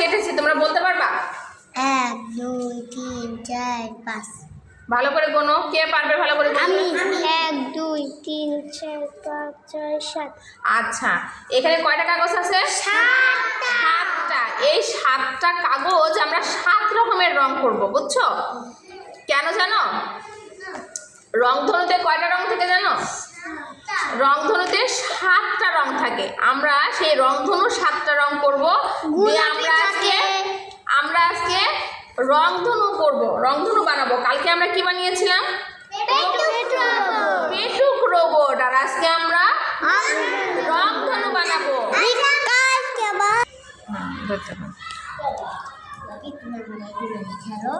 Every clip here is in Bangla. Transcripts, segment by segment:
কেটেছি তোমরা বলতে পারবা? এক দুই তিন চার পাঁচ। ভালো করে গোনো কে পারবে ভালো করে আমি এক দুই তিন চার পাঁচ ছয় সাত। আচ্ছা এখানে কয়টা কাগজ আছে? সাতটা। এই সাতটা কাগজ আমরা সাত রকমের রং করব বুঝছ? কেন জানো? রংধনুতে কয়টা রং থেকে জানো? রংধনুতে সাতটা রং থাকে। আমরা সেই রংধনু সাতটা রং করব। দিয়ে আমরা আজকে আমরা আজকে রংধনু করব। রংধনু বানাবো। কালকে আমরা কি বানিয়েছিলাম? পেটুক রোবট। আর আজকে আমরা রংধনু বানাবো। খেলো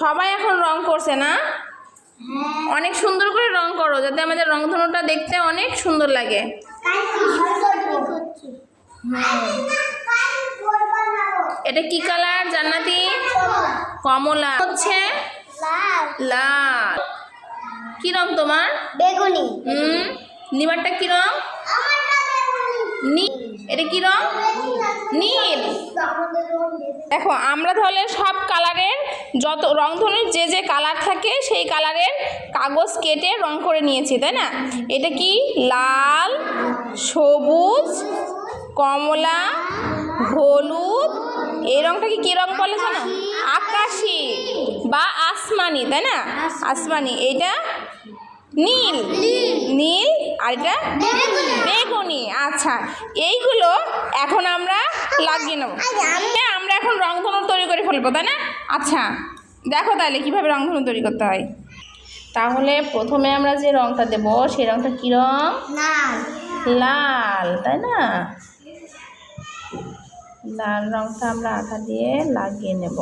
সবাই এখন রং করছে না? অনেক সুন্দর করে রং করো যাতে আমাদের রংধনুটা দেখতে অনেক সুন্দর লাগে। এটা কি কালার জান্নাতি? কমলা। হচ্ছে লাল। কি রং তোমার? বেগুনি। হুম? নিমারটা কি রং? নীল এটা কি রং? নীল। দেখো আমরা তাহলে সব কালারের যত রংধনুর যে যে কালার থাকে সেই কালারের কাগজ কেটে রং করে নিয়েছি তাই না? এটা কি? লাল সবুজ কমলা হলুদ। এই রংটা কি কী রং বলে জানো? আকাশি বা আসমানি তাই না? আসমানি। এইটা নীল। নীল আর এটা বেগুনি। আচ্ছা এইগুলো এখন আমরা লাগিয়ে নেব। হ্যাঁ, আমরা এখন রংধনু তৈরি করে ফেলব তাই না? আচ্ছা দেখো তাহলে কীভাবে রংধনু তৈরি করতে হয়। তাহলে প্রথমে আমরা যে রংটা দেবো সেই রংটা কী রং? লাল। তাই না? লাল রংটা আমরা আঠা দিয়ে লাগিয়ে নেব।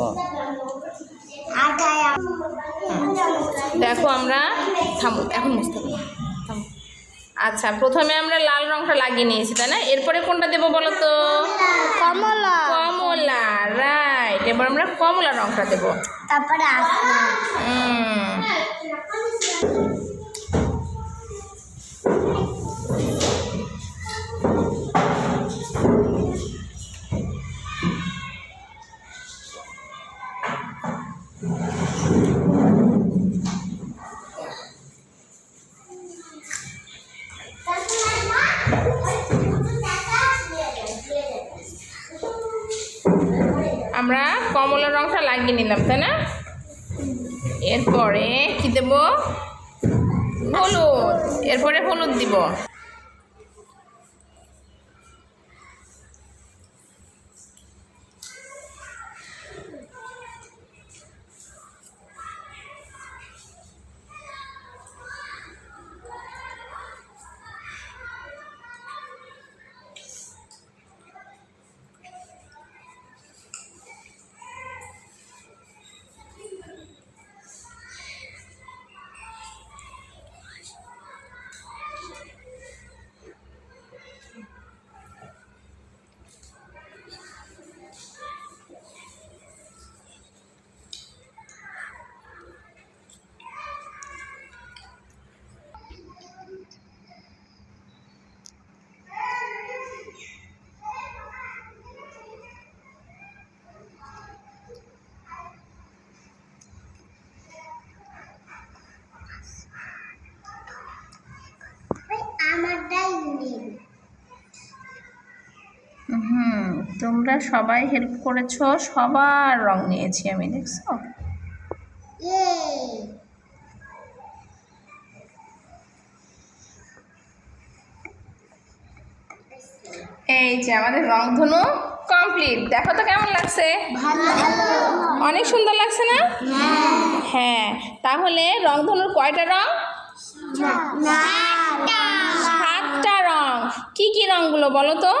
দেখো আমরা থামো এখন বুঝতে পারব থামো আচ্ছা প্রথমে আমরা লাল রংটা লাগিয়ে নিয়েছি তাই না? এরপরে কোনটা দেবো বলো তো? কমলা। কমলা রাইট এবার আমরা কমলা রংটা দেবো। তারপরে আমরা কমলা রংটা লাগিয়ে নিলাম তাই না? এরপরে কি দেব? হলুদ। এরপরে হলুদ দিব। তোমরা সবাই হেল্প করেছ সবার রং নিয়েছি আমি দেখছ? এই যে আমাদের রংধনু কমপ্লিট দেখো তো কেমন লাগছে? অনেক সুন্দর লাগছে না? হ্যাঁ। তাহলে রংধনুর কয়টা রং? সাতটা রং। কি কি রংগুলো বলো তো?